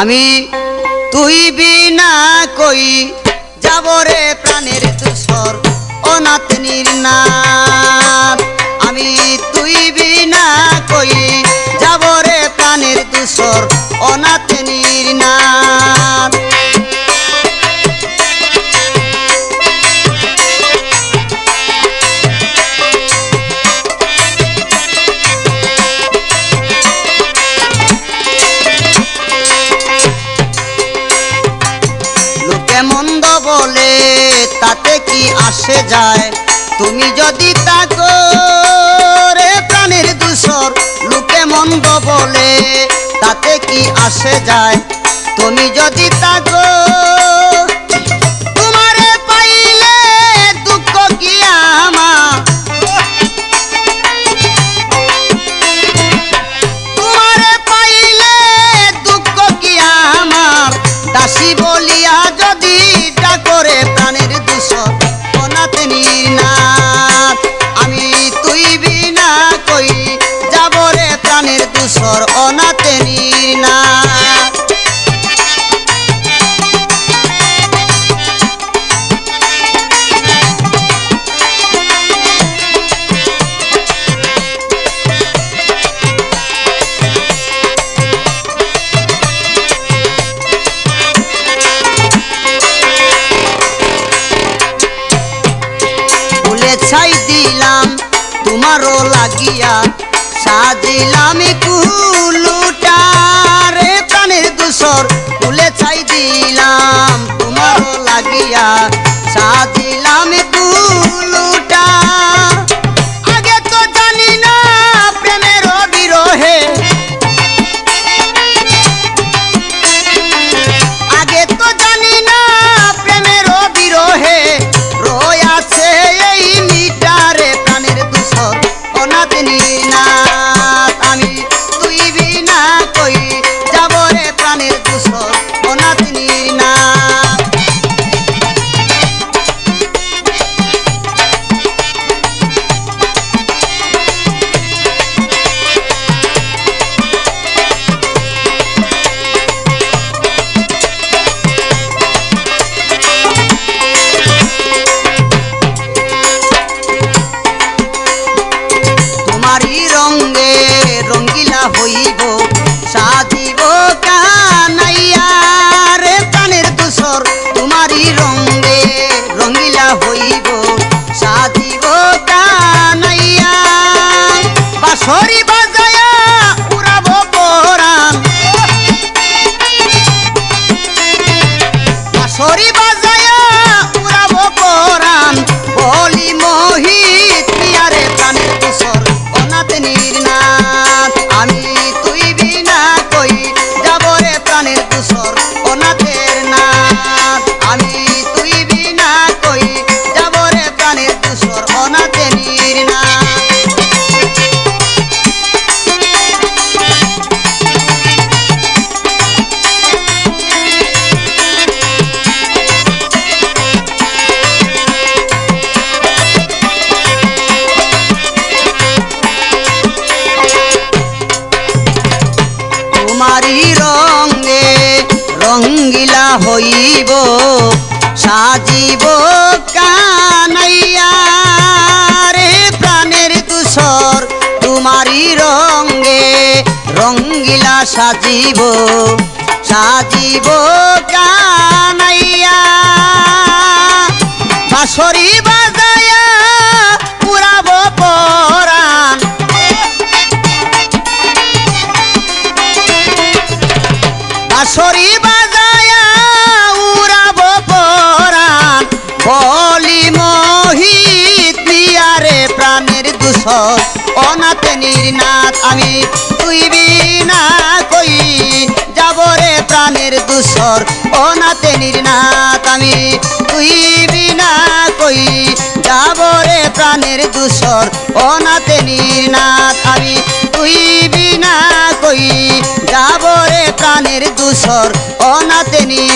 আমি তুই বিনা কই যাব রে প্রাণের তুষর অনাথ নির্নাথ আমি তুই বিনা কই যাব রে প্রাণের তুষর অনাথ তাতে কি আসে যায়? তুমি যদি তাকো রে প্রাণের দূষর লোকে মন্দ বলে, তাতে কি আসে যায়? তুমি যদি তাকো নির্নাথ আমি তুই বিনা কই যাব রে প্রাণের দূষর অনাতে নির্নাথ। তোমারও লাগিয়া সাজিলাম কুলুটা রে প্রাণের দুসর তুলে ছাই দিলাম তোমারও বাসরি বাজায়া উড়াব পরাণ বাঁশরি বাজায়া মোহিত পিয়ারে প্রাণের দূষর অনাথ নির্নাথ রঙ্গিলা হইব, সাজিব কানাইয়া রে প্রাণের তুষর তোমারি রঙ্গে রঙ্গিলা সাজিব সাজিব কানাইয়া। বাঁশরি বাজায়া পুরাব পরাণ। বাঁশরি বাজায়া দূষর অনাথ নির্নাথ আমি। তুই বিনা কই? যাব প্রাণের দূষর অনাথ নির্নাথ আমি। তুই বিনা কই? যাব রে প্রাণের দূষর অনাথ নির্নাথ আমি। তুই বিনা কই? যাব প্রাণের দূষর অনাথ নির্নাথ